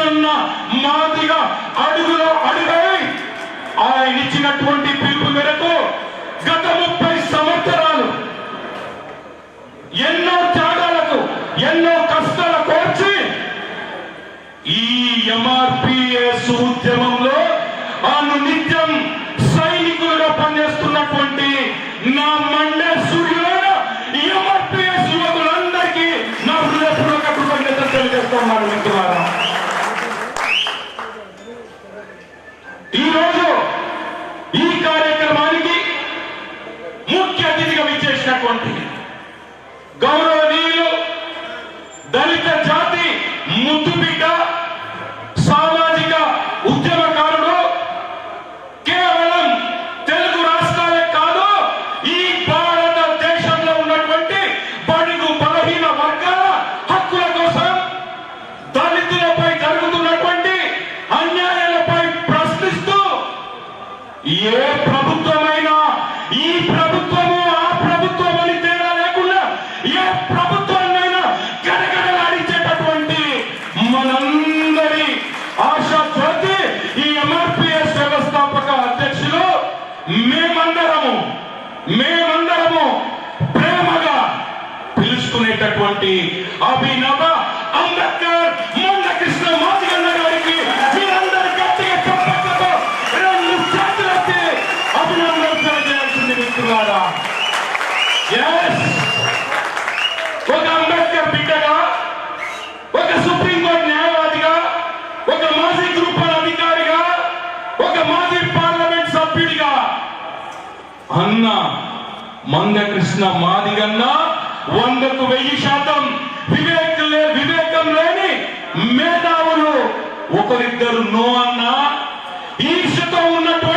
కృష్ణన్న మాదిగా అడుగులో అడుగై ఆయన ఇచ్చినటువంటి పిలుపు మేరకు గత ముప్పై సంవత్సరాలు ఎన్నో త్యాగాలకు ఎన్నో కష్టాల కోర్చి ఈ ఎంఆర్పిఎస్ ఉద్యమంలో వాళ్ళు నిత్యం సైనికులుగా పనిచేస్తున్నటువంటి నా మండే సూర్యులైన ఎంఆర్పిఎస్ యువకులందరికీ నా హృదయపూర్వక కృతజ్ఞత తెలియజేస్తున్నాను మిత్రులారా. మేమందరము మేమందరము ప్రేమగా పిలుచుకునేటటువంటి అభినవ అంబేద్కర్ మొన్న కృష్ణ మాదిగన్న గారికి మీరందరూ గట్టిగా చప్పట్లతో రెండు చేతులెత్తి అభినందనలు తెలియజేయాల్సింది మిత్రులారా Yes! ఒక అంబేద్కర్ బిడ్డగా ఒక సుప్రీంకోర్టు న్యాయవాదిగా ఒక మాజీ గ్రూప్ వన్ అధికారిగా ఒక మాజీ పార్లమెంట్ సభ్యుడిగా అన్న మందకృష్ణ మాదిగన్న వందకు వెయ్యి శాతం వివేకం వివేకం లేని మేధావులు ఒకరిద్దరు నో అన్న. ఈర్షతో ఉన్నటువంటి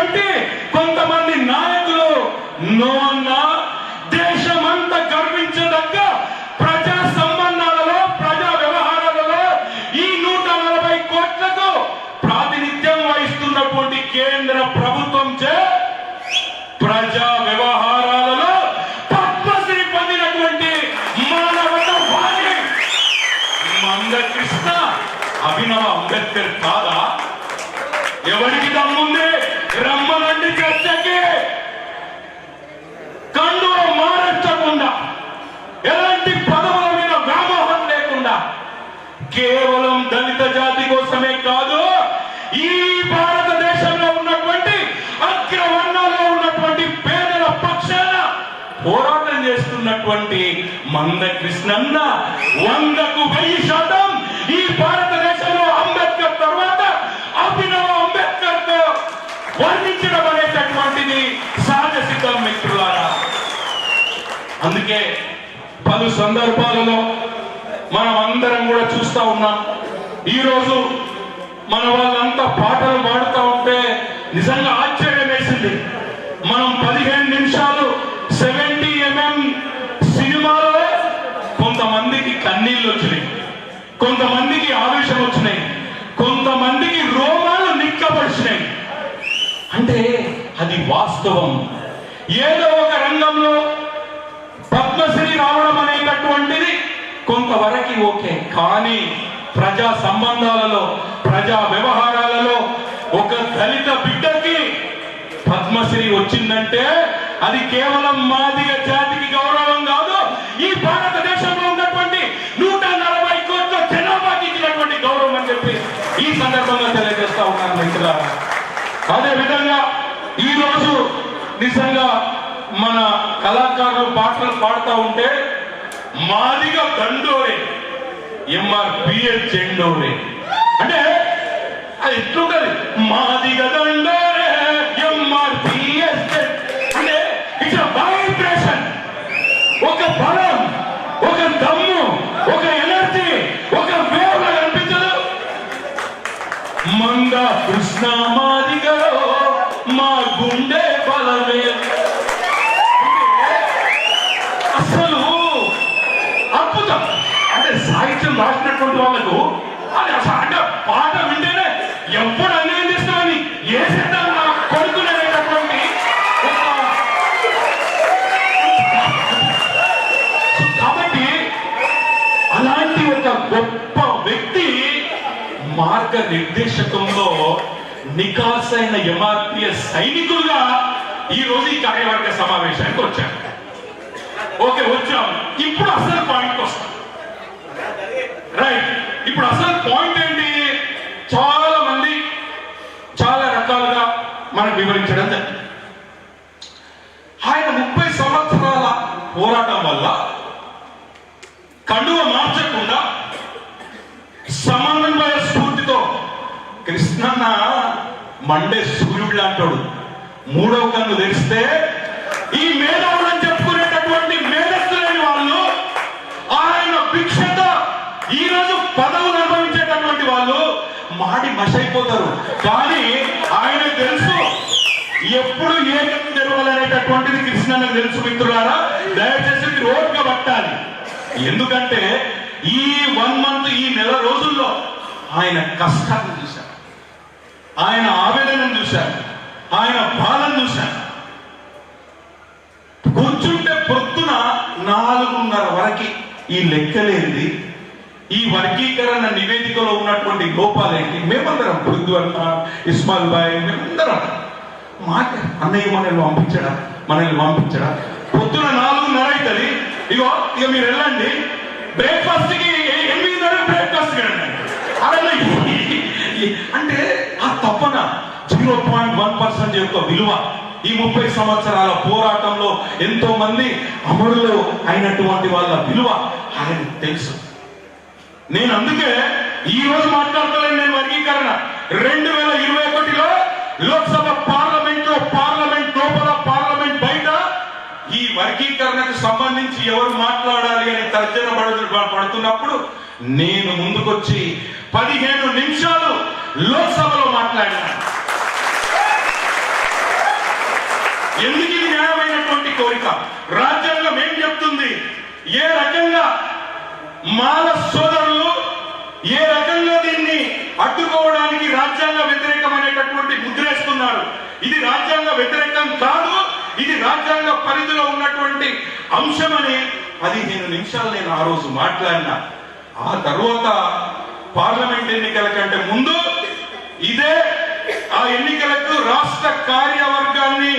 కేవలం దళిత జాతి కోసమే కాదు ఈ భారతదేశంలో ఉన్నటువంటి అగ్రవర్ణాల్లో ఉన్నటువంటి పేదల పక్షాన పోరాటం చేస్తున్నటువంటి మంద కృష్ణన్న వందకు వెయ్యి శాతం ఈ భారతదేశంలో అంబేద్కర్ తర్వాత అభినవ అంబేద్కర్తో వర్ణించడం అనేటటువంటిది సహజ సిద్ధం మిత్రులారా. అందుకే పలు సందర్భాలలో మనం అందరం కూడా చూస్తా ఉన్నాం. ఈరోజు మన వాళ్ళంతా పాటలు పాడుతూ ఉంటే నిజంగా ఆశ్చర్యం వేసింది. మనం పదిహేను నిమిషాలు సెవెంటీ ఎంఎం సినిమాలో కొంతమందికి కన్నీళ్ళు వచ్చినాయి. కొంతమందికి ఆవేశం వచ్చినాయి. కొంతమందికి రోమాలు నిక్కపరిచినాయి అంటే అది వాస్తవం. ఏదో ఒక రంగంలో పద్మశ్రీ రావడం వరకు ఓకే. కానీ ప్రజా సంబంధాలలో ప్రజా వ్యవహారాలలో ఒక దళిత బిడ్డకి పద్మశ్రీ వచ్చిందంటే అది కేవలం మాదిగ జాతికి గౌరవం కాదు. ఈ భారతదేశంలో ఉన్నటువంటి నూట నలభై కోట్ల జనాభాకి ఇచ్చినటువంటి గౌరవం అని చెప్పి ఈ సందర్భంగా తెలియజేస్తా ఉన్నాను మిత్రులారా. అదే విధంగా ఈ రోజు నిజంగా మన కళాకారులు పాటలు పాడుతూ ఉంటే మాదిగ దండోరే ఎంఆర్ పిఎల్ చెండోరే. అంటే అది ఎట్లుంటది? మాదిగ దండోరే ఎంఆర్ పిఎస్ అంటే ఇట్స్ వైబ్రేషన్ ఒక బలం ఒక దమ్ము ఒక ఎనర్జీ ఒక వేవ్ కనిపించదు మంద కృష్ణ సాహిత్యం రాసినటువంటి వాళ్ళకు అది అసలు అంటే పాట వింటేనే ఎప్పుడు అన్యాయం చేస్తామని ఏ సిద్ధం కొడుకునేటటువంటి ఒక కాబట్టి అలాంటి ఒక గొప్ప వ్యక్తి మార్గ నిర్దేశకంలో నికాసైన యమాత్రియ సైనికులుగా ఈ రోజు ఈ కార్యవర్గ సమావేశానికి వచ్చాను ఓకే వచ్చాం ఇప్పుడు అసలు పాయింట్ వస్తాం. రైట్ ఇప్పుడు అసలు పాయింట్ ఏంటి? చాలా మంది చాలా రకాలుగా మనకు వివరించడం జరిగింది. ఆయన ముప్పై సంవత్సరాల పోరాటం వల్ల కండువ మార్చకుండా సమన్వయ స్ఫూర్తితో కృష్ణన్న మండే సూర్యుడు అంటాడు మూడవ కన్ను తెరిస్తే ఈ మేధావులని ఈ రోజు పదవులు అనుభవించేటటువంటి వాళ్ళు మాడి మషైపోతారు కానీ ఆయన తెలుసు ఎప్పుడు ఏ జరగాలనేటటువంటిది తెరవాలనేటటువంటిది కృష్ణన్నకు తెలుసు మిత్రులారా? దయచేసి మీరు ఓపిక పట్టాలి. ఎందుకంటే ఈ వన్ మంత్ ఈ నెల రోజుల్లో ఆయన కష్టాన్ని చూశాను ఆయన ఆవేదనను చూశారు. ఆయన బాధను చూశాను కూర్చుంటే పొద్దున నాలుగున్నర వరకు ఈ లెక్కలేంది ఈ వర్గీకరణ నివేదికలో ఉన్నటువంటి లోపాలేంటి మేమందరం బుద్ధువన్న ఇస్మాల్ బాయ్ మేమందరం మాట అన్నయ్య మనల్ని పంపించడా? మనల్ని పంపించడా? పొద్దున నాలుగున్నర అవుతుంది. ఇగో ఇక మీరు వెళ్ళండి. బ్రేక్ఫాస్ట్కి ఎనిమిదిన్నర బ్రేక్ఫాస్ట్ వెళ్ళండి అంటే ఆ తప్పన జీరో పాయింట్ వన్ పర్సెంట్ యొక్క విలువ ఈ ముప్పై సంవత్సరాల పోరాటంలో ఎంతో మంది అమరులు అయినటువంటి వాళ్ళ విలువ ఆయనకు తెలుసు. నేను అందుకే ఈ రోజు మాట్లాడతలేను నేను వర్గీకరణ. రెండు వేల ఇరవై ఒకటిలో లోక్సభ పార్లమెంట్లో పార్లమెంట్ లోపల పార్లమెంట్ బయట ఈ వర్గీకరణకు సంబంధించి ఎవరు మాట్లాడాలి అని తర్జన పడుతున్నప్పుడు నేను ముందుకొచ్చి పదిహేను నిమిషాలు లోక్సభలో మాట్లాడినా. ఎందుకు ఇది న్యాయమైనటువంటి కోరిక? రాజ్యాంగం ఏం చెప్తుంది? ఏ రకంగా మాల సోదరులు ఏ రకంగా దీన్ని అడ్డుకోవడానికి రాజ్యాంగ వ్యతిరేకమైనటువంటి ముద్రేస్తున్నారు ఇది రాజ్యాంగ వ్యతిరేకం కాదు ఇది రాజ్యాంగ పరిధిలో ఉన్నటువంటి అంశమని పదిహేను నిమిషాలు నేను ఆ రోజు మాట్లాడినా. ఆ తర్వాత పార్లమెంట్ ఎన్నికల కంటే ముందు ఇదే ఆ ఎన్నికలకు రాష్ట్ర కార్యవర్గాన్ని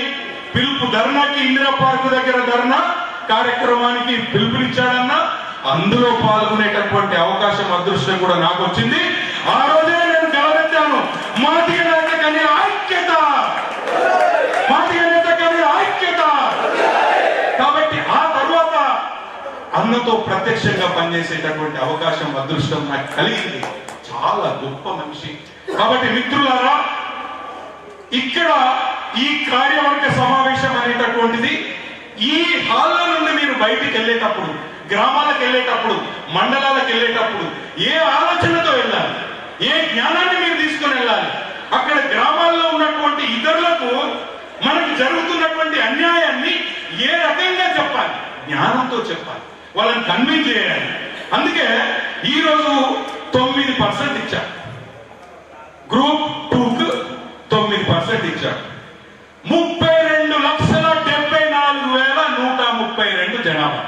పిలుపు ధర్నాకి ఇందిరా పార్క్ దగ్గర ధర్నా కార్యక్రమానికి పిలుపునిచ్చాడన్నా. అందులో పాల్గొనేటటువంటి అవకాశం అదృష్టం కూడా నాకు వచ్చింది ఆ రోజే నేను గెలవెత్తాను అనే ఐక్యత. మాదిగ నేత కానీ ఐక్యత? కాబట్టి ఆ తర్వాత అన్నతో ప్రత్యక్షంగా పనిచేసేటటువంటి అవకాశం అదృష్టం నాకు కలిగింది. చాలా గొప్ప మనిషి. కాబట్టి మిత్రులారా ఇక్కడ ఈ కార్యవర్గ సమావేశం అనేటటువంటిది ఈ హాల్లో నుండి మీరు బయటికి వెళ్ళేటప్పుడు గ్రామాలకు వెళ్ళేటప్పుడు మండలాలకు వెళ్ళేటప్పుడు ఏ ఆలోచనతో వెళ్ళాలి? ఏ జ్ఞానాన్ని మీరు తీసుకొని వెళ్ళాలి? అక్కడ గ్రామాల్లో ఉన్నటువంటి ఇతరులకు మనకు జరుగుతున్నటువంటి అన్యాయాన్ని ఏ రకంగా చెప్పాలి? జ్ఞానంతో చెప్పాలి. వాళ్ళని కన్విన్స్ చేయాలి. అందుకే ఈరోజు తొమ్మిది పర్సెంట్ ఇచ్చారు. గ్రూప్ టూకు తొమ్మిది పర్సెంట్ ఇచ్చారు. ముప్పై రెండు లక్షల డెబ్బై నాలుగు వేల నూట ముప్పై రెండు జనాభా.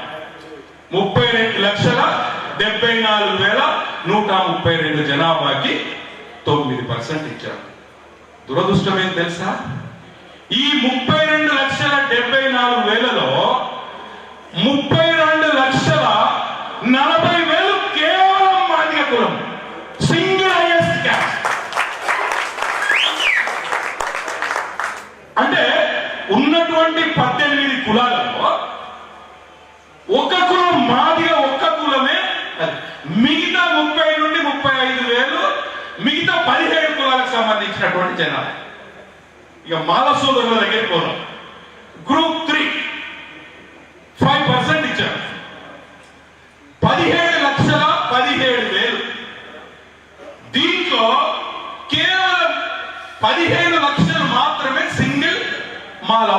ముప్పై రెండు లక్షల డెబ్బై నాలుగు వేల నూట ముప్పై రెండు జనాభాకి తొమ్మిది పర్సెంట్ ఇచ్చారు. దురదృష్టం ఏం తెలుసా? ఈ ముప్పై రెండు లక్షల డెబ్బై నాలుగు వేలలో ముప్పై రెండు లక్షల నలభై వేలు కేవలం మాదిగ కులం. సింగిల్ హైయెస్ట్ క్యాస్ట్ అంటే ఉన్నటువంటి పద్దెనిమిది కులాలలో ఒక కులం మాదిగ ఒక్క కులమే మిగతా ముప్పై నుండి ముప్పై ఐదు వేలు మిగతా పదిహేను సంబంధించినటువంటి జనాలు. ఇక మాల సోదరుల దగ్గరికి పోదాం. గ్రూప్ త్రీ ఫైవ్ పర్సెంట్ ఇచ్చారు. పదిహేడు లక్షల పదిహేడు వేలు. దీంట్లో కేవలం పదిహేను లక్షలు మాత్రమే సింగిల్ మాల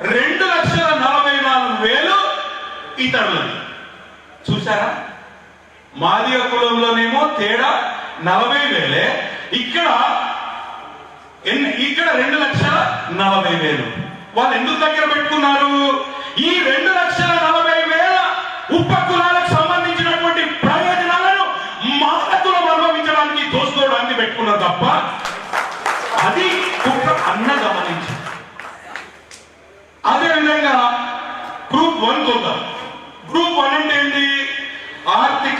రెండు లక్షల నలభై నాలుగు వేలు ఇతరులది. చూసారా మాదిగ కులంలోనేమో తేడా నలభై వేలే ఇక్కడ ఇక్కడ రెండు లక్షల నలభై వేలు. వాళ్ళు ఎందుకు దగ్గర పెట్టుకున్నారు? ఈ రెండు లక్షల నలభై వేల ఉప కులాలకు సంబంధించినటువంటి ప్రయోజనాలను మాతకులం అనుభవించడానికి దోసుకోవడానికి పెట్టుకున్నారు తప్ప అది కుట్ర అన్న గమనించి. అదేవిధంగా గ్రూప్ వన్ కొద్దాం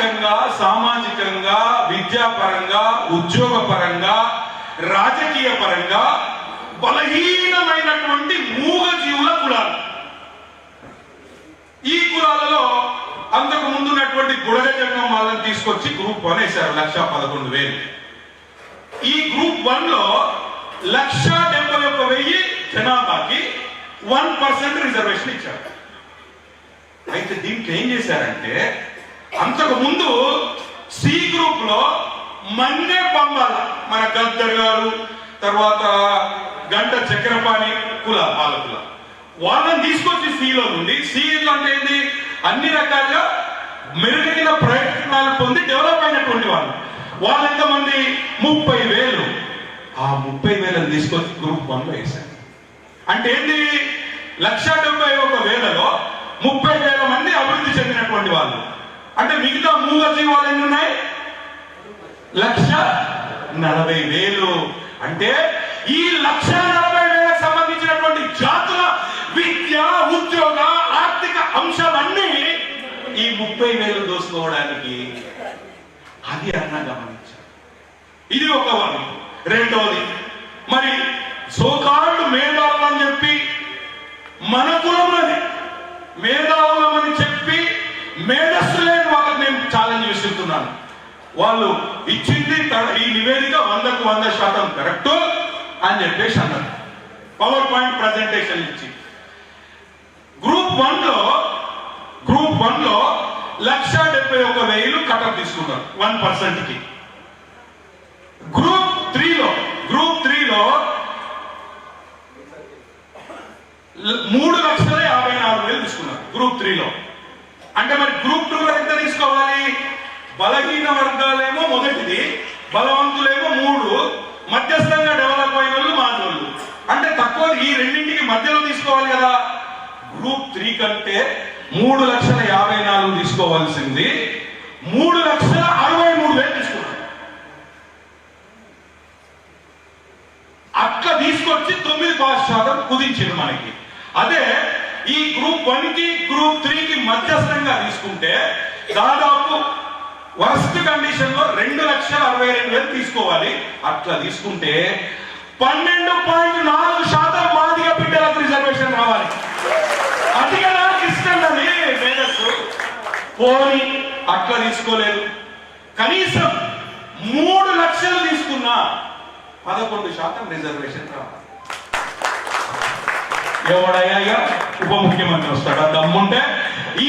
ఆర్థికంగా సామాజికంగా విద్యాపరంగా ఉద్యోగపరంగా రాజకీయ పరంగా బలహీనమైనటువంటి మూగ జీవుల కులాలు. ఈ కులాలలో అంతకు ముందున్నటువంటి గుడగ జంగం వాళ్ళని తీసుకొచ్చి గ్రూప్ వన్ వేశారు లక్ష పదకొండు వేలు. ఈ గ్రూప్ వన్లో లక్ష డెబ్బై ఒక్క వెయ్యి జనాభాకి వన్ పర్సెంట్ రిజర్వేషన్ ఇచ్చారు. అయితే దీంట్లో ఏం చేశారంటే అంతకు ముందు సి గ్రూప్లో మన్నే పంబాల మన గద్దర్ గారు తర్వాత గంట చక్రపాణి కుల వాళ్ళ వాళ్ళని తీసుకొచ్చి సిలో ఉంది. సిలో అంటే ఏంటి అన్ని రకాలుగా మెరుగైన ప్రయత్నాలు పొంది డెవలప్ అయినటువంటి వాళ్ళు. వాళ్ళు ఎంతమంది? ముప్పై వేలు. ఆ ముప్పై వేలను తీసుకొచ్చి గ్రూప్ వన్లో వేశారు. అంటే ఏంటి లక్ష డెబ్బై ఒక వేలలో ముప్పై వేల మంది అభివృద్ధి చెందినటువంటి వాళ్ళు. అంటే మిగతా మూగ జీవాలు ఎన్ని ఉన్నాయి లక్ష నలభై వేలు. అంటే ఈ లక్ష నలభై వేలకు సంబంధించినటువంటి జాతుల విద్య ఉద్యోగ ఆర్థిక అంశాలన్నీ ఈ ముప్పై వేలు దోసుకోవడానికి అది అన్న గమనించారు ఇది ఒక వర్గం రెండవది మరి సోకాళ్ళు మేధావులు అని చెప్పి మన కులంలోనే మేధావులమని చెప్పి మేధస్సు లేని వాళ్ళకి నేను ఛాలెంజ్ విసురుతున్నాను వాళ్ళు ఇచ్చింది ఈ నివేదిక వందకు వంద శాతం కరెక్ట్ అని చెప్పేసి అన్నారు. పవర్ పాయింట్ ప్రజెంటేషన్ ఇచ్చి. గ్రూప్ వన్లో గ్రూప్ వన్లో లక్ష డెబ్బై ఒక వేలు కటప్ తీసుకున్నారు వన్ పర్సెంట్కి. గ్రూప్ త్రీలో గ్రూప్ త్రీలో మూడు లక్షల యాభై నాలుగు వేలు తీసుకున్నారు గ్రూప్ త్రీలో అంటే మరి గ్రూప్ టూలో ఎంత తీసుకోవాలి? బలహీన వర్గాలేమో మొదటిది బలవంతులేమో మూడు మధ్యస్థంగా డెవలప్ అయిన వాళ్ళు మానవులు అంటే తక్కువ ఈ రెండింటికి మధ్యలో తీసుకోవాలి కదా. గ్రూప్ త్రీ కంటే మూడు లక్షల యాభై నాలుగు తీసుకోవాల్సింది. మూడు లక్షల అరవై మూడు వేలు తీసుకున్నారు అట్లా తీసుకొచ్చి తొమ్మిది పాస్ శాతం కుదించింది మనకి. అదే ఈ గ్రూప్ వన్కి గ్రూప్ త్రీ కి మధ్యస్థంగా తీసుకుంటే దాదాపు వర్స్ట్ కండిషన్లో రెండు లక్షల అరవై రెండు వేలు తీసుకోవాలి. అట్లా తీసుకుంటే పన్నెండు పాయింట్ నాలుగు శాతం మాదిగ బిడ్డలకు రిజర్వేషన్ రావాలి. అదిగా నాకు ఇష్టం అది మేధస్సు పోని అట్లా తీసుకోలేదు. కనీసం మూడు లక్షలు తీసుకున్నా పదకొండు శాతం రిజర్వేషన్ రావాలి. ఎవడయ్యా ఉప ముఖ్యమంత్రి వస్తాడా. దమ్ముంటే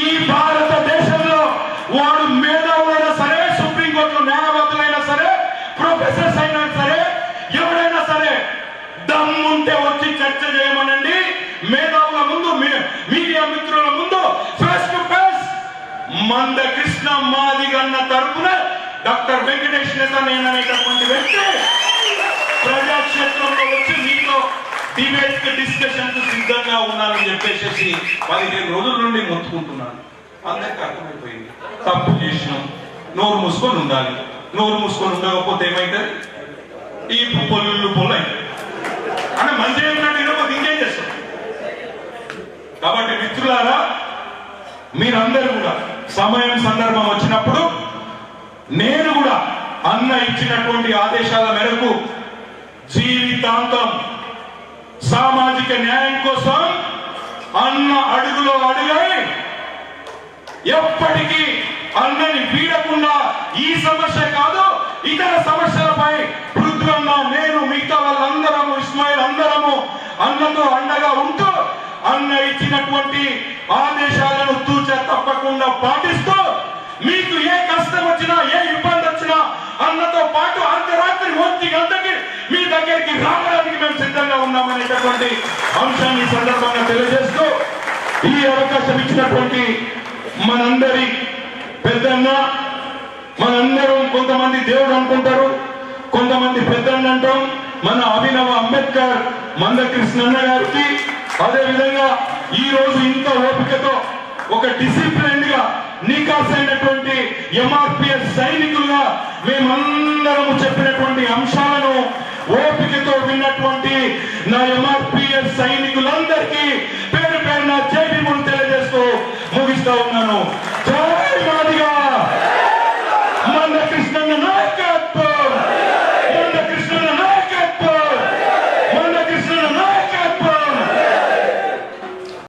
ఈ భారతదేశంలో వాడు మీడియా మిత్రుల ముందు ఫేస్ టు ఫేస్ మంద కృష్ణ మాదిగన్న తరపున డాక్టర్ వెంకటేష్ నేతనేన్ అనేటటువంటి వ్యక్తి ప్రజాక్షేత్రంలో వచ్చి మీతో డిబేట్ డిస్కషన్కు సిద్ధంగా ఉన్నానని చెప్పేసి పదిహేను రోజుల నుండి మొత్తుకుంటున్నాను. అందరికి అర్థమైపోయింది. తప్పు చేసినాం నోరు మూసుకొని ఉండాలి. నోరు మూసుకొని ఉండకపోతే ఏమైతుంది? ఈ పొల్లు పొల్లు అంటే మంచి ఏంటంటే కాబట్టి మిత్రులారా మీరందరూ కూడా సమయం సందర్భం వచ్చినప్పుడు నేను కూడా అన్న ఇచ్చినటువంటి ఆదేశాల మేరకు జీవితాంతం సామాజిక న్యాయం కోసం అన్న అడుగులో అడుగై ఎప్పటికీ అన్నని వీడకుండా ఈ సమస్య కాదు ఇతర సమస్యలపై పృథ్వన్న నేను మిగతా వాళ్ళందరము ఇస్మాయిల్ అందరము అన్నతో అండగా ఉంటూ అన్న ఇచ్చినటువంటి ఆదేశాలను తూచ తప్పకుండా పాటిస్తూ మీకు ఏ కష్టం వచ్చినా ఏ ఇబ్బంది వచ్చినా అన్నతో పాటు అర్ధరాత్రి ఒంటి గంటకి మీ దగ్గరికి రావడానికి మేము సిద్ధంగా ఉన్నామనేటటువంటి అంశాన్ని సందర్భంగా తెలియజేస్తూ ఈ అవకాశం ఇచ్చినటువంటి మనందరి పెద్దన్న మనందరం కొంతమంది దేవుడు అనుకుంటారు కొంతమంది పెద్దన్న అంటాం. మన అభినవ అంబేద్కర్ మందకృష్ణన్న గారికి అదే విధంగా ఈ రోజు ఇంత ఓపికతో ఒక డిసిప్లైన్గా నీకాస్ అయినటువంటి ఎంఆర్పిఎస్ సైనికులుగా మేమందరము చెప్పినటువంటి అంశాలను ఓపికతో విన్నటువంటి నా ఎంఆర్పిఎస్ సైనికులందరికీ పేరు పేరున జై ముందు తెలియజేస్తూ ముగిస్తా ఉన్నాను.